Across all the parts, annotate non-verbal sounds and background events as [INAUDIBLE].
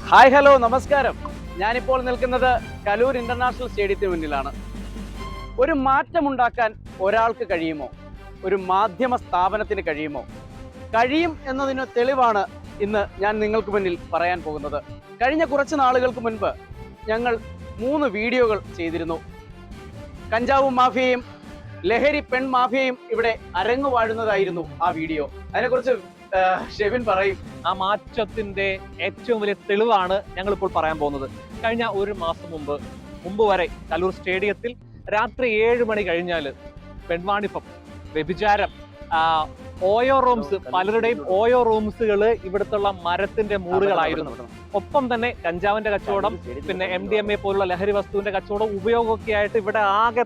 Hi hello നമസ്കാരം. ഞാനിപ്പോൾ നിൽക്കുന്നത് കലൂർ ഇന്റർനാഷണൽ സ്റ്റേഡിയത്തിന് മുന്നിലാണ്. ഒരു മാറ്റമുണ്ടാക്കാൻ ഒരാൾക്ക് കഴിയുമോ? ഒരു മാധ്യമ സ്ഥാപനത്തിന് കഴിയുമോ? കഴിയും എന്നതിന് തെളിവാണ് ഇന്ന് ഞാൻ നിങ്ങൾക്ക് മുന്നിൽ പറയാൻ പോകുന്നത്. കഴിഞ്ഞ കുറച്ച് നാളുകൾക്ക് മുൻപ് ഞങ്ങൾ മൂന്ന് വീഡിയോകൾ ചെയ്തിരുന്നു. കഞ്ചാവ് മാഫിയയും ലഹരി പെൺ മാഫിയയും ഇവിടെ അരങ്ങു വാഴുന്നതായിരുന്നു ആ വീഡിയോ. അതിനെക്കുറിച്ച് ഷെബിൻ പറയും ആ മാറ്റത്തിന്റെ ഏറ്റവും വലിയ തെളിവാണ് ഞങ്ങൾ ഇപ്പോൾ പറയാൻ പോകുന്നത്. കഴിഞ്ഞ ഒരു മാസം മുമ്പ് മുമ്പ് വരെ കലൂർ സ്റ്റേഡിയത്തിൽ രാത്രി ഏഴ് മണി കഴിഞ്ഞാൽ പെൺവാണിപ്പം വ്യഭിചാരം ഓയോ റൂംസ് പലരുടെയും ഓയോ റൂംസുകൾ ഇവിടുത്തുള്ള മരത്തിന്റെ മൂടുകളായിരുന്നു. ഒപ്പം തന്നെ കഞ്ചാവിന്റെ കച്ചവടം പിന്നെ എം ഡി എം എ പോലുള്ള ലഹരി വസ്തുവിന്റെ കച്ചവടം ഉപയോഗമൊക്കെ ആയിട്ട് ഇവിടെ ആകെ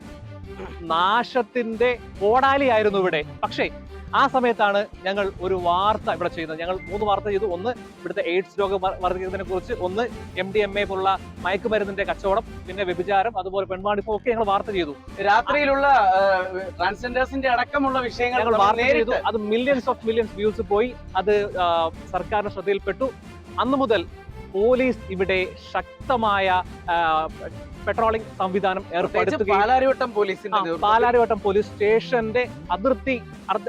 നാശത്തിന്റെ കോടാലിയായിരുന്നു ഇവിടെ. പക്ഷേ ആ സമയത്താണ് ഞങ്ങൾ ഒരു വാർത്ത ഇവിടെ ചെയ്യുന്നത് ഞങ്ങൾ മൂന്ന് വാർത്ത ചെയ്തു. ഒന്ന് ഇവിടുത്തെ എയ്ഡ്സ് രോഗം വർ- വർദ്ധിക്കുന്നതിനെ കുറിച്ച് ഒന്ന് എം ഡി എം എ പോലുള്ള മയക്കുമരുന്നിന്റെ കച്ചവടം പിന്നെ വ്യഭിചാരം അതുപോലെ പെൺവാണിപ്പം ഒക്കെ ഞങ്ങൾ വാർത്ത ചെയ്തു. രാത്രിയിലുള്ള ട്രാൻസ്ജെൻഡേഴ്സിന്റെ അടക്കമുള്ള വിഷയങ്ങൾ ഞങ്ങൾ വാർത്ത ചെയ്തു. അത് മില്യൺസ് ഓഫ് മില്യൺസ് വ്യൂസ് പോയി. അത് സർക്കാരിന്റെ ശ്രദ്ധയിൽപ്പെട്ടു. അന്നു മുതൽ പോലീസ് ഇവിടെ ശക്തമായ പെട്രോളിംഗ് സംവിധാനം ഏർപ്പെടുത്തുകയും പാലാരിവട്ടം പോലീസിന്റെ പാലാരിവട്ടം പോലീസ് സ്റ്റേഷന്റെ അതിർത്തി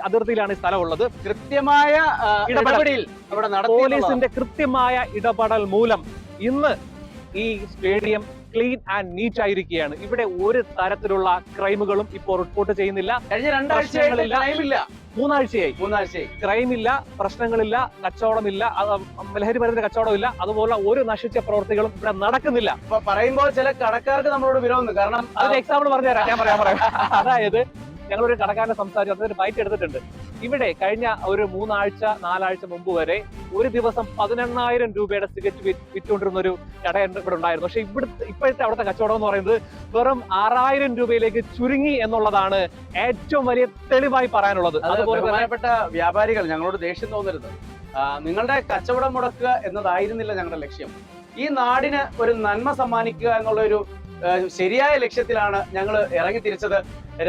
അതിർത്തിയിലാണ് ഈ സ്ഥലമുള്ളത്. കൃത്യമായ നടത്തി പോലീസിന്റെ കൃത്യമായ ഇടപെടൽ മൂലം ഇന്ന് ഈ സ്റ്റേഡിയം ക്ലീൻ ആൻഡ് നീറ്റ് ആയിരിക്കുകയാണ്. ഇവിടെ ഒരു തരത്തിലുള്ള ക്രൈമുകളും ഇപ്പോൾ റിപ്പോർട്ട് ചെയ്യുന്നില്ല. കഴിഞ്ഞ. ടൈമില്ല മൂന്നാഴ്ചയായി മൂന്നാഴ്ചയായി. ക്രൈം ഇല്ല പ്രശ്നങ്ങളില്ല ലഹരി ലഹരി മരുന്നിന്റെ കച്ചവടമില്ല അതുപോലെ ഒരു നശിച്ച പ്രവൃത്തികളും ഇവിടെ നടക്കുന്നില്ല. പറയുമ്പോൾ ചില കടക്കാർക്ക് നമ്മളോട് വിരോധം കാരണം അതിന് അതിന്റെ എക്സാമ്പിൾ പറഞ്ഞുതരാം. ഞാൻ പറയാൻ പറയാം. അതായത് ഞങ്ങളൊരു കടക്കാരനെ സംസാരിച്ചു അതിന് ബൈറ്റ് എടുത്തിട്ടുണ്ട്. ഇവിടെ കഴിഞ്ഞ ഒരു മൂന്നാഴ്ച നാലാഴ്ച മുമ്പ് വരെ ഒരു ദിവസം പതിനെണ്ണായിരം രൂപയുടെ സിഗരറ്റ് വിറ്റുകൊണ്ടിരുന്ന ഒരു കട ഇവിടെ ഉണ്ടായിരുന്നു. പക്ഷെ ഇവിടുത്തെ ഇപ്പോഴത്തെ അവിടുത്തെ കച്ചവടം എന്ന് പറയുന്നത് വെറും ആറായിരം രൂപയിലേക്ക് ചുരുങ്ങി എന്നുള്ളതാണ് ഏറ്റവും വലിയ തെളിവായി പറയാനുള്ളത്. അതുപോലെ പ്രധാനപ്പെട്ട വ്യാപാരികൾ ഞങ്ങളോട് ദേഷ്യം തോന്നരുത്. നിങ്ങളുടെ കച്ചവടം മുടക്കുക എന്നതായിരുന്നില്ല ഞങ്ങളുടെ ലക്ഷ്യം. ഈ നാടിന് ഒരു നന്മ സമ്മാനിക്കുക എന്നുള്ള ഒരു ശരിയായ ലക്ഷ്യത്തിലാണ് ഞങ്ങൾ ഇറങ്ങി തിരിച്ചത്.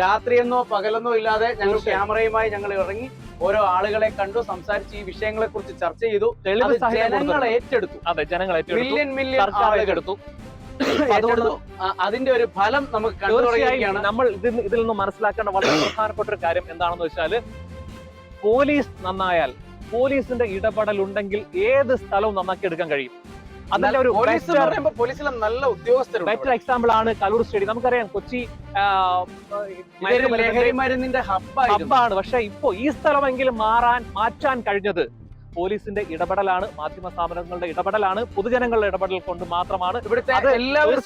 രാത്രിയെന്നോ പകലെന്നോ ഇല്ലാതെ ഞങ്ങൾ ക്യാമറയുമായി ഞങ്ങൾ ഇറങ്ങി ഓരോ ആളുകളെ കണ്ടു സംസാരിച്ച് ഈ വിഷയങ്ങളെ കുറിച്ച് ചർച്ച ചെയ്തു. ജനങ്ങൾ ഏറ്റെടുത്തു. അതെ ജനങ്ങൾ ഏറ്റെടുത്തു. മില്യൺ മില്യൺ ഏറ്റെടുത്തു. [COUGHS] അതിന്റെ ഒരു ഫലം നമുക്ക് തീർച്ചയായും നമ്മൾ ഇതിൽ ഇതിൽ നിന്ന് മനസ്സിലാക്കേണ്ട വളരെ പ്രധാനപ്പെട്ട ഒരു കാര്യം എന്താണെന്ന് വെച്ചാൽ പോലീസ് നന്നായാൽ പോലീസിന്റെ ഇടപെടൽ ഉണ്ടെങ്കിൽ ഏത് സ്ഥലവും നന്നാക്കി എടുക്കാൻ കഴിയും. ഒരു പോലീസിലെ നല്ല ഉദ്യോഗസ്ഥരുണ്ട് ബെറ്റർ എക്സാമ്പിൾ ആണ് കലൂർ സ്റ്റേഡിയം. നമുക്കറിയാം കൊച്ചി മരുന്നിന്റെ ഹബ്ബാണ് പക്ഷെ ഇപ്പോ ഈ സ്ഥലമെങ്കിലും മാറാൻ മാറ്റാൻ കഴിഞ്ഞത് പോലീസിന്റെ ഇടപെടലാണ് മാധ്യമ സ്ഥാപനങ്ങളുടെ ഇടപെടലാണ് പൊതുജനങ്ങളുടെ ഇടപെടൽ കൊണ്ട് മാത്രമാണ്. ഇവിടുത്തെ എല്ലാവരും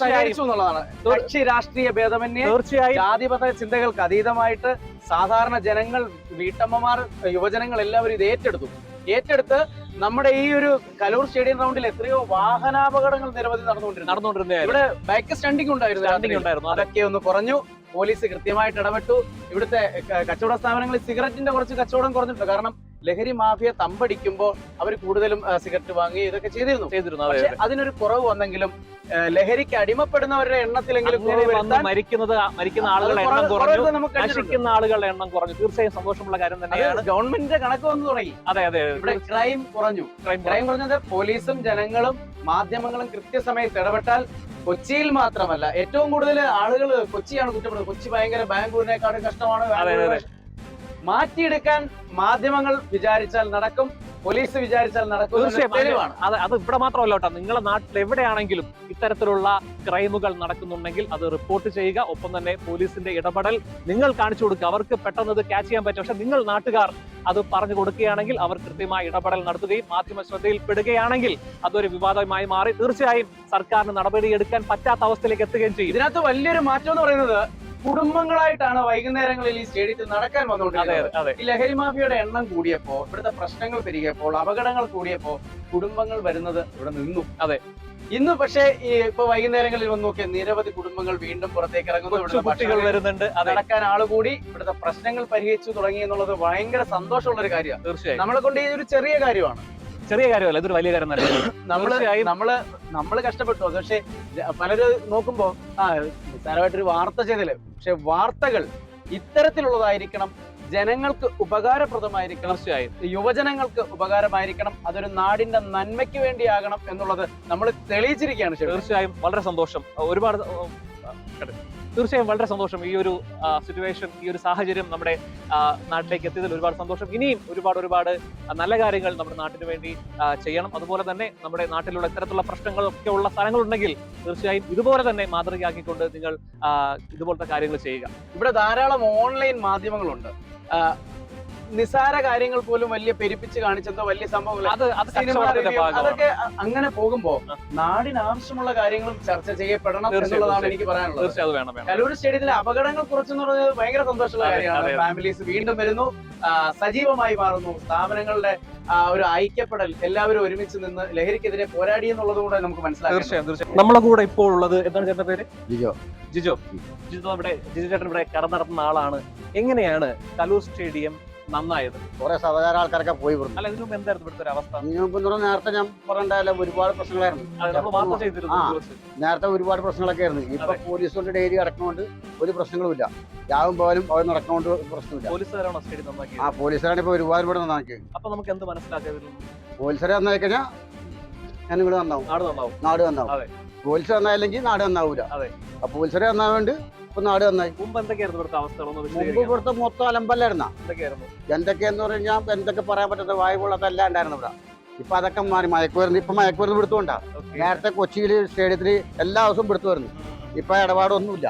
കക്ഷി രാഷ്ട്രീയ ഭേദമന്യേ തീർച്ചയായും ജാതിപത ചിന്തകൾക്ക് അതീതമായിട്ട് സാധാരണ ജനങ്ങൾ വീട്ടമ്മമാർ യുവജനങ്ങൾ എല്ലാവരും ഇത് ഏറ്റെടുത്തു. ഏറ്റെടുത്ത് നമ്മുടെ ഈ ഒരു കലൂർ സ്റ്റേഡിയം റൗണ്ടിൽ എത്രയോ വാഹനാപകടങ്ങൾ നിരവധി നടന്നുകൊണ്ടിരുന്നു. നടന്നുകൊണ്ടിരുന്നത് ഇവിടെ ബൈക്ക് സ്റ്റണ്ടിങ് ഉണ്ടായിരുന്നു സ്റ്റാൻഡിംഗ് ഉണ്ടായിരുന്നു അതൊക്കെ ഒന്ന് കുറഞ്ഞു. പോലീസ് കൃത്യമായിട്ട് ഇടപെട്ടു. ഇവിടുത്തെ കച്ചവട സ്ഥാപനങ്ങളിൽ സിഗരറ്റിന്റെ കുറച്ച് കച്ചവടം കുറഞ്ഞിട്ടുണ്ട്. കാരണം ലഹരി മാഫിയ തമ്പടിക്കുമ്പോൾ അവർ കൂടുതലും സിഗരറ്റ് വാങ്ങി ഇതൊക്കെ ചെയ്തിരുന്നു. ചെയ്തിരുന്നു. പക്ഷെ അതിനൊരു കുറവ് വന്നെങ്കിലും ലഹരിക്ക് അടിമപ്പെടുന്നവരുടെ എണ്ണത്തിലെങ്കിലും മരിക്കുന്നത് മരിക്കുന്ന ആളുകളുടെ എണ്ണം കുറഞ്ഞു. നശിക്കുന്ന ആളുകളുടെ എണ്ണം കുറഞ്ഞു. തീർച്ചയായും സന്തോഷമുള്ള കാര്യം തന്നെയാണ്. ഗവൺമെന്റിന്റെ കണക്ക് വന്നു തുടങ്ങി. അതെ അതെ. ഇവിടെ ക്രൈം കുറഞ്ഞു. ക്രൈം കുറഞ്ഞത് പോലീസും ജനങ്ങളും മാധ്യമങ്ങളും കൃത്യസമയത്ത് ഇടപെട്ടാൽ കൊച്ചിയിൽ മാത്രമല്ല ഏറ്റവും കൂടുതൽ ആളുകൾ കൊച്ചിയാണ് കുറ്റപ്പെടുന്നത്. കൊച്ചി ഭയങ്കര ബാംഗ്ലൂരിനെക്കാളും കഷ്ടമാണ് മാറ്റിയെടുക്കാൻ മാധ്യമങ്ങൾ വിചാരിച്ചാൽ നടക്കും പോലീസ് വിചാരിച്ചാൽ നടക്കും തീർച്ചയായും അത് അത് അത് ഇവിടെ മാത്രമല്ല കേട്ടോ. നിങ്ങളുടെ നാട്ടിൽ എവിടെയാണെങ്കിലും ഇത്തരത്തിലുള്ള ക്രൈമുകൾ നടക്കുന്നുണ്ടെങ്കിൽ അത് റിപ്പോർട്ട് ചെയ്യുക. ഒപ്പം തന്നെ പോലീസിന്റെ ഇടപെടൽ നിങ്ങൾ കാണിച്ചു കൊടുക്കുക. അവർക്ക് പെട്ടെന്ന് ഇത് ക്യാച്ച് ചെയ്യാൻ പറ്റും. പക്ഷെ നിങ്ങൾ നാട്ടുകാർ അത് പറഞ്ഞു കൊടുക്കുകയാണെങ്കിൽ അവർ കൃത്യമായി ഇടപെടൽ നടത്തുകയും മാധ്യമ ശ്രദ്ധയിൽപ്പെടുകയാണെങ്കിൽ അതൊരു വിവാദമായി മാറി തീർച്ചയായും സർക്കാരിന് നടപടിയെടുക്കാൻ പറ്റാത്ത അവസ്ഥയിലേക്ക് എത്തുകയും ചെയ്യും. ഇതിനകത്ത് വലിയൊരു മാറ്റം എന്ന് പറയുന്നത് കുടുംബങ്ങളായിട്ടാണ് വൈകുന്നേരങ്ങളിൽ ഈ സ്റ്റേഡിയത്തിൽ നടക്കാൻ വന്നുകൊണ്ടിരിക്കുന്നത് ഈ ലഹരി മാഫിയയുടെ എണ്ണം കൂടിയപ്പോ ഇവിടുത്തെ പ്രശ്നങ്ങൾ പെരുകിയപ്പോൾ അപകടങ്ങൾ കൂടിയപ്പോ കുടുംബങ്ങൾ വരുന്നത് ഇവിടെ നിന്നു. അതെ. ഇന്ന് പക്ഷേ ഈ ഇപ്പൊ വൈകുന്നേരങ്ങളിൽ വന്ന് നോക്കിയാൽ നിരവധി കുടുംബങ്ങൾ വീണ്ടും പുറത്തേക്ക് ഇറങ്ങുന്നു. കുട്ടികൾ വരുന്നുണ്ട്. അതെ. നടക്കാൻ ആൾ കൂടി ഇവിടുത്തെ പ്രശ്നങ്ങൾ പരിഹരിച്ചു തുടങ്ങി എന്നുള്ളത് ഭയങ്കര സന്തോഷമുള്ള ഒരു കാര്യമാണ്. തീർച്ചയായും. നമ്മളെ കൊണ്ട് ഈ ഒരു ചെറിയ കാര്യമാണ്. ചെറിയ കാര്യമല്ല ഇതൊരു വലിയ കാര്യം തന്നെ. നമ്മൾ. നമ്മൾ നമ്മൾ കഷ്ടപ്പെട്ടു അത് പക്ഷെ പലരും നോക്കുമ്പോ ആ നിസ്സാരമായിട്ടൊരു വാർത്ത ചെയ്തില്ല? പക്ഷെ വാർത്തകൾ ഇത്തരത്തിലുള്ളതായിരിക്കണം ജനങ്ങൾക്ക് ഉപകാരപ്രദമായിരിക്കണം തീർച്ചയായും യുവജനങ്ങൾക്ക് ഉപകാരമായിരിക്കണം അതൊരു നാടിന്റെ നന്മയ്ക്ക് വേണ്ടിയാകണം എന്നുള്ളത് നമ്മൾ തെളിയിച്ചിരിക്കുകയാണ് തീർച്ചയായും വളരെ സന്തോഷം. ഒരുപാട്. തീർച്ചയായും വളരെ സന്തോഷം ഈ ഒരു സിറ്റുവേഷൻ ഈ ഒരു സാഹചര്യം നമ്മുടെ നാട്ടിലേക്ക് എത്തിയതിൽ ഒരുപാട് സന്തോഷം. ഇനിയും ഒരുപാട് ഒരുപാട് നല്ല കാര്യങ്ങൾ നമ്മുടെ നാട്ടിന് വേണ്ടി ചെയ്യണം. അതുപോലെ തന്നെ നമ്മുടെ നാട്ടിലുള്ള ഇത്തരത്തിലുള്ള പ്രശ്നങ്ങളൊക്കെ ഉള്ള സ്ഥലങ്ങളുണ്ടെങ്കിൽ തീർച്ചയായും ഇതുപോലെ തന്നെ മാതൃകയാക്കിക്കൊണ്ട് നിങ്ങൾ ഇതുപോലത്തെ കാര്യങ്ങൾ ചെയ്യുക. ഇവിടെ ധാരാളം ഓൺലൈൻ മാധ്യമങ്ങളുണ്ട്. നിസാര കാര്യങ്ങൾ പോലും വലിയ പെരുപ്പിച്ച് കാണിച്ചെന്തോ വലിയ സംഭവങ്ങൾ അതൊക്കെ അങ്ങനെ പോകുമ്പോ. നാടിന് ആവശ്യമുള്ള കാര്യങ്ങളും ചർച്ച ചെയ്യപ്പെടണം എന്നുള്ളതാണ് എനിക്ക് പറയാനുള്ളത്. തീർച്ചയായും അത് വേണം വേണം. കലൂർ സ്റ്റേഡിയത്തിലെ അപകടങ്ങൾ കുറച്ചെന്ന് പറഞ്ഞത് ഭയങ്കര സന്തോഷമുള്ള കാര്യമാണ്. ഫാമിലീസ് വീണ്ടും വരുന്നു. സജീവമായി മാറുന്നു. സ്ഥാപനങ്ങളുടെ ഒരു ഐക്യപ്പെടൽ എല്ലാവരും ഒരുമിച്ച് നിന്ന് ലഹരിക്കെതിരെ പോരാടി എന്നുള്ളത് കൂടെ നമുക്ക് മനസ്സിലാക്കാം. തീർച്ചയായും തീർച്ചയായും. നമ്മളെ കൂടെ ഇപ്പോൾ ഉള്ളത് എന്താണ് ചേട്ടന്റെ പേര്? ജിജോ. ജിജോ. ജിജോ ഇവിടെ ജിജു ചേട്ടൻ ഇവിടെ കട നടത്തുന്ന ആളാണ്. എങ്ങനെയാണ് കലൂർ സ്റ്റേഡിയം നന്നായത്. കുറെ സാധാരണ ആൾക്കാരൊക്കെ പോയി വിടുന്നു അല്ല ഇതിനു എന്താ എന്തായിരുന്നു ഇവിടുത്തെ ഒരു അവസ്ഥ? ഇതിനുമ്പോ നേരത്തെ ഞാൻ പറഞ്ഞാലും ഒരുപാട് പ്രശ്നങ്ങളായിരുന്നു. ആ. നേരത്തെ ഒരുപാട് പ്രശ്നങ്ങളൊക്കെ ആയിരുന്നു. ഇപ്പൊ. പോലീസ് കൊണ്ട് ഡെയിലി കിടക്കുന്നതുകൊണ്ട് ഒരു പ്രശ്നങ്ങളുമില്ല രാവും പോലും അവർ നടക്കുന്നതുകൊണ്ട് ഒരു പ്രശ്നമില്ല പോലീസുകാരാണോ സ്റ്റേഡിയം ആ പോലീസുകാരാണ് ഇപ്പൊ ഒരുപാട് ഇവിടെ നന്നാക്കി അപ്പൊ നമുക്ക് എന്ത് മനസ്സിലാക്കിയത്? പോലീസുകാരെ നന്നായി കഴിഞ്ഞാൽ ഞാൻ ഇവിടെ നന്നാവും നാട് നന്നാവും. നാട് നന്നാവും. പോലീസ് നന്നായില്ലെങ്കിൽ നാട് നന്നാവൂല. അതെ. അപ്പൊ പോലീസുകാരെ വേണ്ട ഇപ്പൊ നാട് നന്നായി. മുമ്പ് എന്തൊക്കെയായിരുന്നു ഇവിടുത്തെ മുമ്പ് മൊത്തം അലമ്പല്ലായിരുന്ന എന്തൊക്കെ എന്ന് പറഞ്ഞാൽ എന്തൊക്കെ പറയാൻ പറ്റാത്ത വായു കൊള്ളാത്തല്ല ഉണ്ടായിരുന്നു ഇവിടെ. ഇപ്പൊ അതൊക്കെ മാറി. മയക്കുമരുന്ന് ഇപ്പൊ മയക്കുമരുന്ന് പിടുത്തോണ്ടാ Okay. നേരത്തെ കൊച്ചിയിൽ സ്റ്റേഡിയത്തിൽ എല്ലാ ദിവസവും പിടുത്തു വരുന്നു ഇപ്പൊ ഇടപാടൊന്നുമില്ല.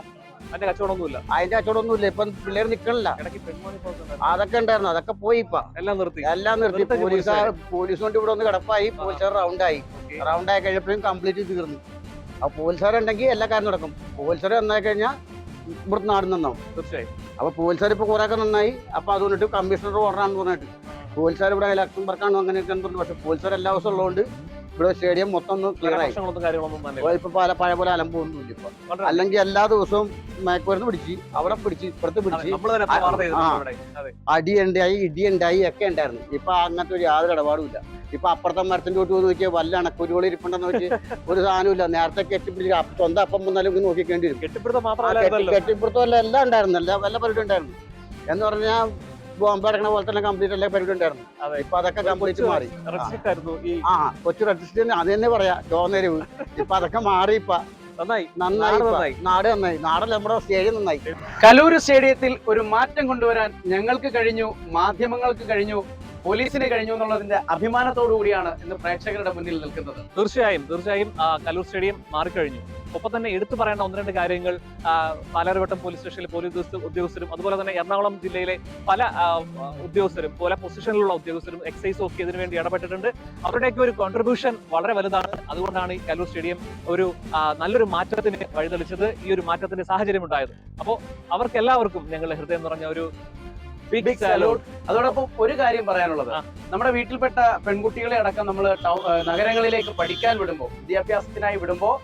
അതിന്റെ കച്ചവടമൊന്നുമില്ല? അതിന്റെ കച്ചവടമൊന്നുമില്ല. ഇപ്പൊ പിള്ളേർ നിക്കണില്ല. ഇടയ്ക്ക് പെൺമണി പോക്കുണ്ടായിരുന്നു. അതൊക്കെ ഉണ്ടായിരുന്നു. അതൊക്കെ പോയി ഇപ്പൊ. എല്ലാം നിർത്തി. എല്ലാം നിർത്തി. നിർത്തി പോലീസ് പോലീസ് കൊണ്ട് ഇവിടെ ഒന്ന് കിടപ്പായി. പോലീസുകാർ റൗണ്ടായി. Okay. റൗണ്ടായി കഴിഞ്ഞപ്പോഴും കംപ്ലീറ്റ് തീർന്നു. അപ്പൊ പോലീസുകാരുണ്ടെങ്കിൽ എല്ലാ കാര്യം നടക്കും. പോലീസുകാർ നന്നായി കഴിഞ്ഞാൽ ഇവിടുത്തെ നാട് നന്നാവും. തീർച്ചയായും. അപ്പൊ പോലീസുകാർ ഇപ്പൊ കുറെ ഒക്കെ നന്നായി. അപ്പൊ അതുകൊണ്ടിട്ട് കമ്മീഷണർ ഓർഡറാണെന്ന് പറഞ്ഞിട്ട്. പോലീസുകാർ ഇവിടെ ഇലക്ഷൻ വർക്കാണ് അങ്ങനെയൊക്കെ പക്ഷെ പോലീസുകാർ എല്ലാ ദിവസവും ഉള്ളതുകൊണ്ട് ഇവിടെ സ്റ്റേഡിയം മൊത്തം ഒന്ന് ക്ലിയർ ആയി. ഇപ്പൊ പല പഴയ പോലെ അലമ്പ് അലമ്പൊന്നുമില്ല ഇപ്പൊ. വളരെ അല്ലെങ്കിൽ എല്ലാ ദിവസവും മയക്കുമരുന്ന് പിടിച്ച് അവിടെ പിടിച്ച് ഇപ്പുറത്ത് പിടിച്ച്. അടിയുണ്ടായി ഇടിയുണ്ടായി ഇപ്പൊ ഒക്കെ ഉണ്ടായിരുന്നു. ഇപ്പൊ അങ്ങനത്തെ ഒരു യാതൊരു ഇടപാടും ഇല്ല. ഇപ്പൊ അപ്പുറത്തെ മരത്തിന്റെ ചോട്ട് പോയി നോക്കിയാൽ വല്ല അണക്കുരുകൾ ഇരിപ്പുണ്ടെന്ന് വെച്ച് ഒരു സാധനമില്ല നേരത്തെ കെട്ടിപ്പിടിച്ച് അപ്പ- സ്വന്തം അപ്പം വന്നാലും ഒന്ന് നോക്കിക്കേണ്ടി വരും. കെട്ടിപ്പിടുത്തം മാത്രമല്ല കെട്ടിപ്പിടുത്തം എല്ലാം ഉണ്ടായിരുന്നു എല്ലാ എല്ലാ പരിപാടി ഉണ്ടായിരുന്നു. എന്ന് പറഞ്ഞാൽ ബോംബ് അടക്കണ പോലെ തന്നെ കംപ്ലീറ്റ് എല്ലാ പരിപാടി ഉണ്ടായിരുന്നു. ഇപ്പൊ അതൊക്കെ കംപ്ലീറ്റ് മാറി. ആ കൊച്ചു റെജിസ്റ്റർ അത് തന്നെ പറയാ ചോന്നരിവ് ഇപ്പൊ അതൊക്കെ മാറി ഇപ്പൊ. നാട് നന്നായി. നാടല്ല നമ്മുടെ സ്റ്റേഡിയം നന്നായി. കലൂർ സ്റ്റേഡിയത്തിൽ ഒരു മാറ്റം കൊണ്ടുവരാൻ ഞങ്ങൾക്ക് കഴിഞ്ഞു മാധ്യമങ്ങൾക്ക് കഴിഞ്ഞു. പോലീസിന് കഴിഞ്ഞു എന്നുള്ളതിന്റെ അഭിമാനത്തോടു കൂടിയാണ് ഇന്ന് പ്രേക്ഷകരുടെ മുന്നിൽ നിൽക്കുന്നത്. തീർച്ചയായും തീർച്ചയായും കലൂർ സ്റ്റേഡിയം മാറിക്കഴിഞ്ഞു. ഒപ്പം തന്നെ എടുത്തു പറയേണ്ട ഒന്ന് രണ്ട് കാര്യങ്ങൾ പാലാരിവട്ടം പോലീസ് സ്റ്റേഷനിലെ പോലീസ് ഉദ്യോഗസ്ഥരും അതുപോലെ തന്നെ എറണാകുളം ജില്ലയിലെ പല ഉദ്യോഗസ്ഥരും പല പൊസിഷനിലുള്ള ഉദ്യോഗസ്ഥരും എക്സൈസ് ഒക്കെ ഇതിനു വേണ്ടി ഇടപെട്ടിട്ടുണ്ട്. അവരുടെയൊക്കെ ഒരു കോൺട്രിബ്യൂഷൻ വളരെ വലുതാണ്. അതുകൊണ്ടാണ് ഈ കലൂർ സ്റ്റേഡിയം ഒരു നല്ലൊരു മാറ്റത്തിന് വഴിതെളിച്ചത് ഈ ഒരു മാറ്റത്തിന്റെ സാഹചര്യം ഉണ്ടായത്. അപ്പോൾ അവർക്ക് എല്ലാവർക്കും ഞങ്ങളുടെ ഹൃദയം നിറഞ്ഞ ഒരു ബിഗ് salute. അതോടൊപ്പം ഒരു കാര്യം പറയാനുള്ളത്. നമ്മുടെ വീട്ടിൽപ്പെട്ട പെൺകുട്ടികളെ അടക്കം നമ്മൾ നഗരങ്ങളിലേക്ക് പഠിക്കാൻ വിടുമ്പോൾ വിദ്യാഭ്യാസത്തിനായി വിടുമ്പോൾ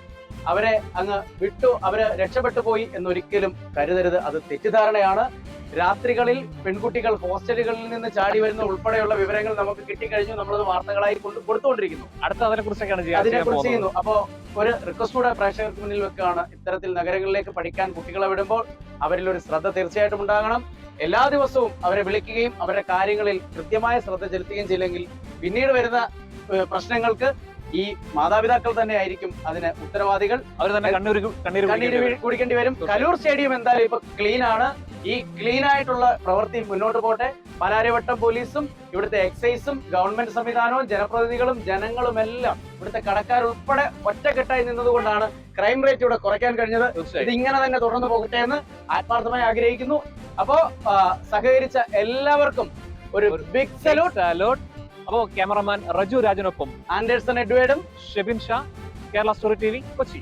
അവരെ അങ്ങ് വിട്ടു അവർ രക്ഷപ്പെട്ടു പോയി എന്നൊരിക്കലും കരുതരുത്. അത് തെറ്റിദ്ധാരണയാണ്. രാത്രികളിൽ പെൺകുട്ടികൾ ഹോസ്റ്റലുകളിൽ നിന്ന് ചാടി വരുന്ന ഉൾപ്പെടെയുള്ള വിവരങ്ങൾ നമുക്ക് കിട്ടിക്കഴിഞ്ഞു നമ്മളത് വാർത്തകളായി കൊണ്ട് കൊടുത്തുകൊണ്ടിരിക്കുന്നു. അടുത്ത അതിനെ കുറിച്ചൊക്കെയാണ് അതിനെ കുറിച്ച് ചെയ്യുന്നു. അപ്പോ ഒരു റിക്വസ്റ്റ് കൂടെ പ്രേക്ഷകർക്ക് മുന്നിൽ വെക്കുകയാണ്. ഇത്തരത്തിൽ നഗരങ്ങളിലേക്ക് പഠിക്കാൻ കുട്ടികളെ വിടുമ്പോൾ അവരിൽ ഒരു ശ്രദ്ധ തീർച്ചയായിട്ടും ഉണ്ടാകണം. എല്ലാ ദിവസവും അവരെ വിളിക്കുകയും അവരുടെ കാര്യങ്ങളിൽ കൃത്യമായ ശ്രദ്ധ ചെലുത്തുകയും ചെയ്യില്ലെങ്കിൽ പിന്നീട് വരുന്ന പ്രശ്നങ്ങൾക്ക് ഈ മാതാപിതാക്കൾ തന്നെ ആയിരിക്കും അതിന് ഉത്തരവാദികൾ. അവർ തന്നെ കണ്ണൂർ കണ്ണീര് കുടിക്കേണ്ടി വരും. കലൂർ സ്റ്റേഡിയം എന്തായാലും ഇപ്പൊ ക്ലീൻ ആണ്. ഈ ക്ലീൻ ആയിട്ടുള്ള പ്രവൃത്തി മുന്നോട്ട് പോട്ടെ. പാലാരിവട്ടം പോലീസും ഇവിടുത്തെ എക്സൈസും ഗവൺമെന്റ് സംവിധാനവും ജനപ്രതിനിധികളും ജനങ്ങളും എല്ലാം ഇവിടുത്തെ കടക്കാരുൾപ്പെടെ ഒറ്റക്കെട്ടായി നിന്നതുകൊണ്ടാണ് ക്രൈം റേറ്റ് ഇവിടെ കുറയ്ക്കാൻ കഴിഞ്ഞത്. ഇത് ഇങ്ങനെ തന്നെ തുടർന്ന് പോകട്ടെ എന്ന് ആത്മാർത്ഥമായി ആഗ്രഹിക്കുന്നു. അപ്പോ സഹകരിച്ച എല്ലാവർക്കും ഒരു ബിഗ് സലൂട്ട് അലോട്ട് അപ്പോ ക്യാമറമാൻ റജു രാജനൊപ്പം Anderson എഡ്വേർഡും Shebin Shah Kerala story T V Kochi.